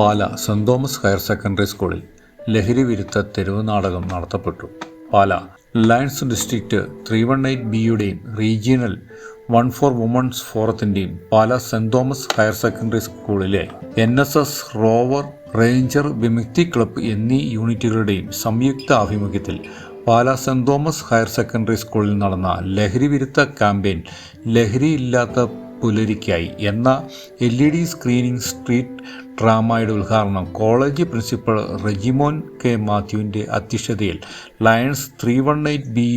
Pala Saint Thomas higher secondary സ്കൂളിൽ ലഹരി വിരുദ്ധ തെരുവ് നാടകം നടത്തപ്പെട്ടു. Pala Lions district three one eight ബിയുടെയും regional one four women's ഫോറത്തിന്റെയും Pala Saint Thomas higher secondary സ്കൂളിലെ N S S rover ranger Vimukthi club എന്നീ യൂണിറ്റുകളുടെയും സംയുക്ത ആഭിമുഖ്യത്തിൽ Pala Saint Thomas higher secondary സ്കൂളിൽ നടന്ന ലഹരി വിരുദ്ധ ക്യാമ്പയിൻ ലഹരിയില്ലാത്ത പുലരിക്കായി എന്ന L E D screening street ഡ്രാമയുടെ ഉദ്ഘാടനം കോളേജ് പ്രിൻസിപ്പൽ റെജിമോൻ കെ മാത്യുവിന്റെ അധ്യക്ഷതയിൽ Lions three one eight B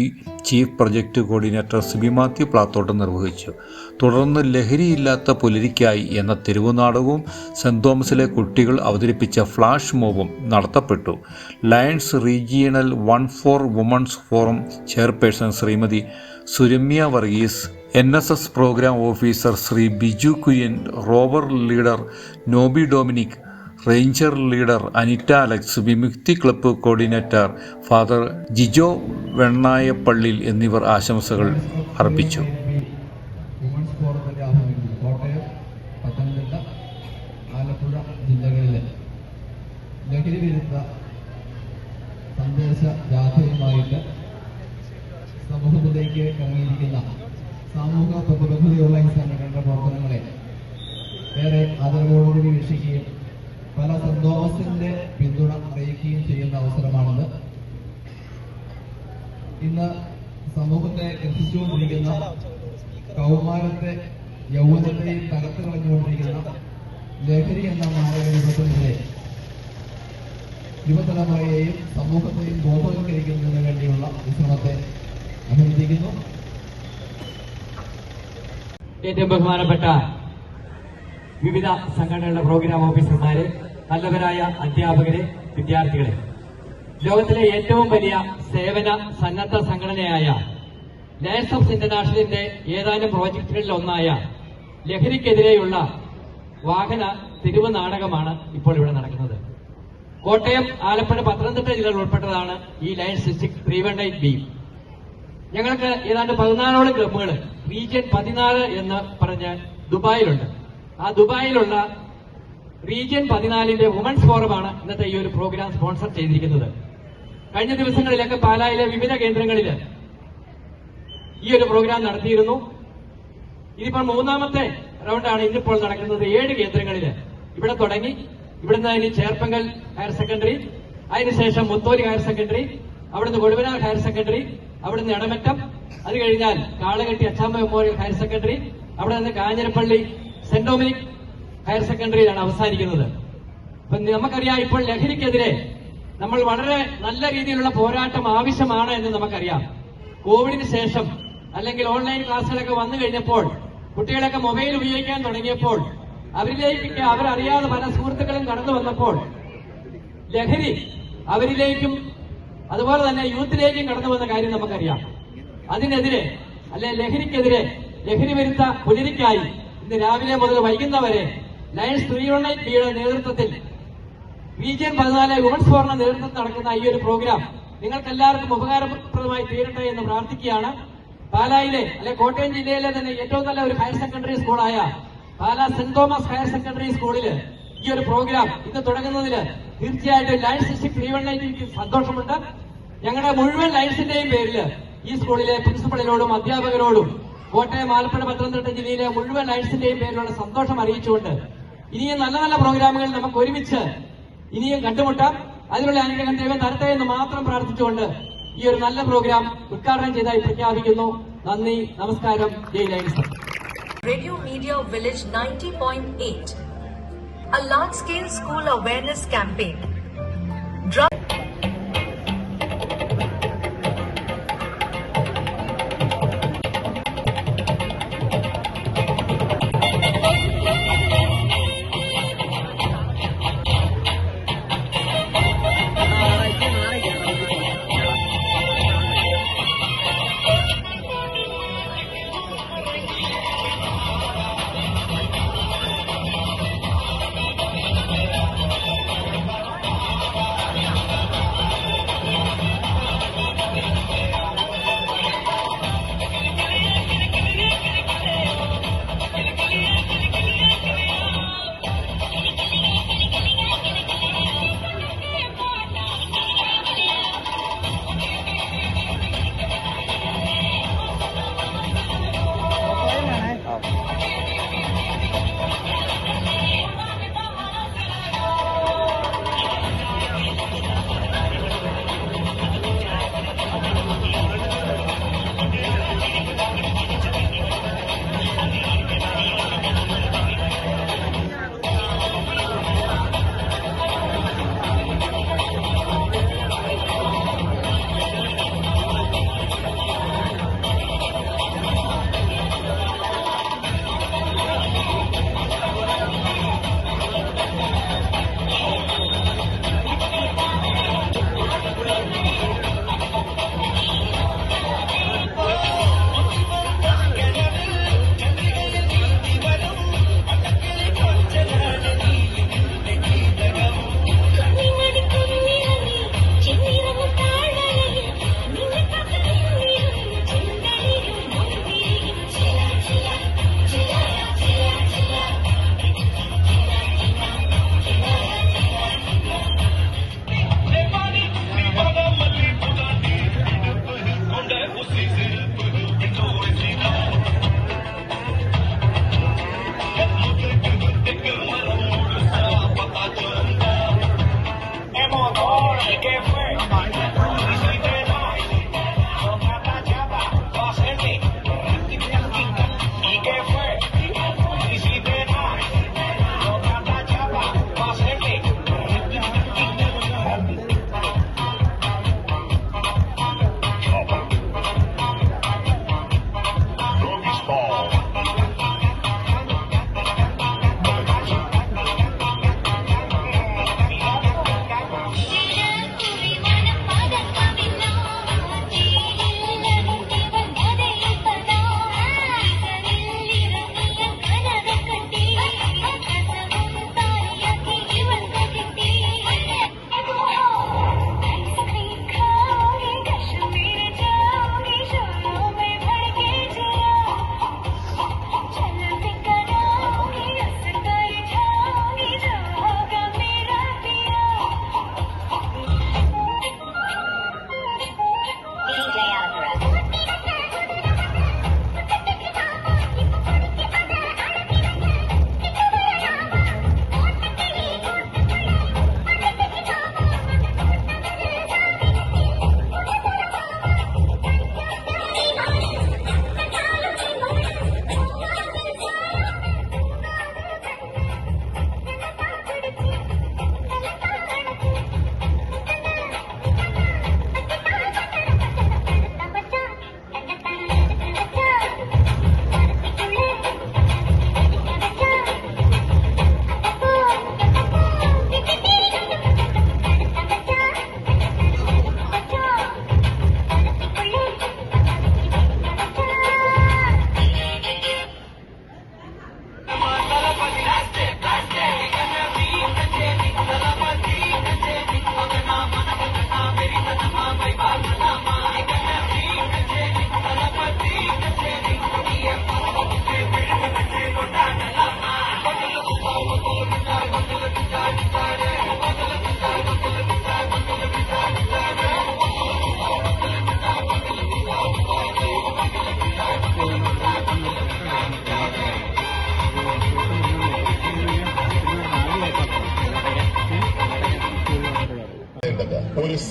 chief project coordinator Sibi Mathew Plathottam നിർവഹിച്ചു. തുടർന്ന് ലഹരിയില്ലാത്ത പുലരിക്കായി എന്ന തെരുവു നാടകവും സെന്റ് തോമസിലെ കുട്ടികൾ അവതരിപ്പിച്ച ഫ്ലാഷ് മോബും നടത്തപ്പെട്ടു. Lions regional one four women's forum chairperson Shrimati Suramya Varghese N S S programme officer Shri Biju Kurian rover leader Nobi Dominic ranger leader Anita Alex Vimukthi club coordinator father Jijo Vennayappallil എന്നിവർ ആശംസകൾ അർപ്പിച്ചു. ആലപ്പുഴ ജില്ലകളിലെ ലഹരി വിരുദ്ധ സാമൂഹിക പ്രതിബദ്ധതയുള്ള ഈ സംഘടനയുടെ പ്രവർത്തനങ്ങളെ. ഏറെ ആദരവോടുകൂടി വീക്ഷിക്കുകയും പല സന്തോഷത്തിന്റെ പിന്തുണ അറിയിക്കുകയും ചെയ്യുന്ന അവസരമാണിത്. ഇന്ന് സമൂഹത്തെ എത്തിച്ചുകൊണ്ടിരിക്കുന്ന കൗമാരത്തെ യൗവനത്തെയും തകർത്ത് കളഞ്ഞുകൊണ്ടിരിക്കുന്ന ലഹരി എന്ന മാരക വിപത്തിനെതിരെ യുവതലമുറയെയും സമൂഹത്തെയും ബോധവൽക്കരിക്കുന്നതിന് വേണ്ടിയുള്ള ഈ ശ്രമത്തെ അഭിനന്ദിക്കുന്നു. ഏറ്റവും ബഹുമാനപ്പെട്ട വിവിധ സംഘടനകളുടെ പ്രോഗ്രാം ഓഫീസർമാരെ നല്ലവരായ അധ്യാപകരെ വിദ്യാർത്ഥികളെ. ലോകത്തിലെ ഏറ്റവും വലിയ സേവന സന്നദ്ധ സംഘടനയായ ലയൻസ് ഓഫ് ഇന്റർനാഷണലിന്റെ ഏതാനും പ്രോജക്ടുകളിൽ ഒന്നായ ലഹരിക്കെതിരെയുള്ള വാഹന തിരുവ് നാടകമാണ് ഇപ്പോൾ ഇവിടെ നടക്കുന്നത്. കോട്ടയം ആലപ്പുഴ പത്തനംതിട്ട ജില്ലകൾ ഉൾപ്പെട്ടതാണ് ഈ lions district three one eight B ഞങ്ങൾക്ക് ഏതാണ്ട് പതിനാലോളം ക്ലബ്ബുകൾ റീജിയൻ പതിനാല് എന്ന് പറഞ്ഞ് ദുബായിലുണ്ട്. ആ ദുബായിലുള്ള റീജിയൻ പതിനാലിന്റെ വുമൻസ് ഫോറമാണ് ഇന്നത്തെ ഈ ഒരു പ്രോഗ്രാം സ്പോൺസർ ചെയ്തിരിക്കുന്നത്. കഴിഞ്ഞ ദിവസങ്ങളിലൊക്കെ പാലായിലെ വിവിധ കേന്ദ്രങ്ങളിൽ ഈ ഒരു പ്രോഗ്രാം നടത്തിയിരുന്നു. ഇതിപ്പോൾ മൂന്നാമത്തെ റൗണ്ടാണ് ഇന്നിപ്പോൾ നടക്കുന്നത് ഏഴ് കേന്ദ്രങ്ങളിൽ ഇവിടെ തുടങ്ങി. ഇവിടുന്ന് ഇനി ചേർപ്പങ്കൽ ഹയർ സെക്കൻഡറി അതിനുശേഷം മുത്തോലി ഹയർ സെക്കൻഡറി അവിടുന്ന് കൊടുവനാൽ ഹയർ സെക്കൻഡറി അവിടുന്ന് ഇടമറ്റം അത് കഴിഞ്ഞാൽ Kalaketty Achamba memorial higher secondary. അവിടെ നിന്ന് കാഞ്ഞിരപ്പള്ളി സെന്റ് ഡൊമിനിക് ഹയർ സെക്കൻഡറിയിലാണ് അവസാനിക്കുന്നത്. അപ്പൊ നമുക്കറിയാം ഇപ്പോൾ ലഹരിക്കെതിരെ നമ്മൾ വളരെ നല്ല രീതിയിലുള്ള പോരാട്ടം ആവശ്യമാണ് എന്ന് നമുക്കറിയാം. കോവിഡിന് ശേഷം അല്ലെങ്കിൽ ഓൺലൈൻ ക്ലാസ്സുകളൊക്കെ വന്നു കഴിഞ്ഞപ്പോൾ കുട്ടികളൊക്കെ മൊബൈൽ ഉപയോഗിക്കാൻ തുടങ്ങിയപ്പോൾ അവരിലേക്ക് അവരറിയാതെ പല സുഹൃത്തുക്കളും കടന്നു വന്നപ്പോൾ ലഹരി അവരിലേക്കും അതുപോലെ തന്നെ യൂത്തിലേക്കും കടന്നു വന്ന കാര്യം നമുക്കറിയാം. അതിനെതിരെ അല്ലെ ലഹരിക്കെതിരെ ലഹരി വരുത്ത പുലരിക്കായി ഇന്ന് രാവിലെ മുതൽ വൈകുന്നവരെ ലയൺസ് ത്രീ വൺ എയ്റ്റ് ബിയുടെ നേതൃത്വത്തിൽ റീജിയൻ പതിനാല് വുമൻസ് ഫോറിന്റെ നേതൃത്വത്തിൽ നടക്കുന്ന ഈ ഒരു പ്രോഗ്രാം നിങ്ങൾക്ക് എല്ലാവർക്കും ഉപകാരപ്രദമായി തീരട്ടെ എന്ന് പ്രാർത്ഥിക്കുകയാണ്. പാലായിലെ അല്ലെ കോട്ടയം ജില്ലയിലെ തന്നെ ഏറ്റവും നല്ല ഒരു higher secondary സ്കൂളായ Pala saint Thomas higher secondary സ്കൂളിൽ ഈ ഒരു പ്രോഗ്രാം ഇന്ന് തുടങ്ങുന്നതിന് തീർച്ചയായിട്ടും lions district three one eight സന്തോഷമുണ്ട്. ഞങ്ങളുടെ മുഴുവൻ ലയൺസിന്റെയും പേരിൽ ഈ സ്കൂളിലെ പ്രിൻസിപ്പളിനോടും അധ്യാപകരോടും കോട്ടയം ആലപ്പുഴ പത്തനംതിട്ട ജില്ലയിലെ മുഴുവൻ ലയൺസിന്റെയും പേരിലുള്ള സന്തോഷം അറിയിച്ചുകൊണ്ട് ഇനിയും നല്ല നല്ല പ്രോഗ്രാമുകൾ നമുക്ക് ഒരുമിച്ച് ഇനിയും കണ്ടുമുട്ടാം. അതിനുള്ള അനുഗ്രഹം ദൈവം തരട്ടെ എന്ന് മാത്രം പ്രാർത്ഥിച്ചുകൊണ്ട് ഈ ഒരു നല്ല പ്രോഗ്രാം ഉദ്ഘാടനം ചെയ്തായി പ്രഖ്യാപിക്കുന്നു. നന്ദി നമസ്കാരം. ജയ് lions village ninety point 90.8, a large scale school awareness campaign. Drug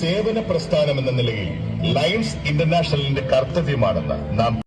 സേവന പ്രസ്ഥാനം എന്ന നിലയിൽ ലയൺസ് ഇന്റർനാഷണലിന്റെ കർത്തവ്യമാണെന്ന് നാം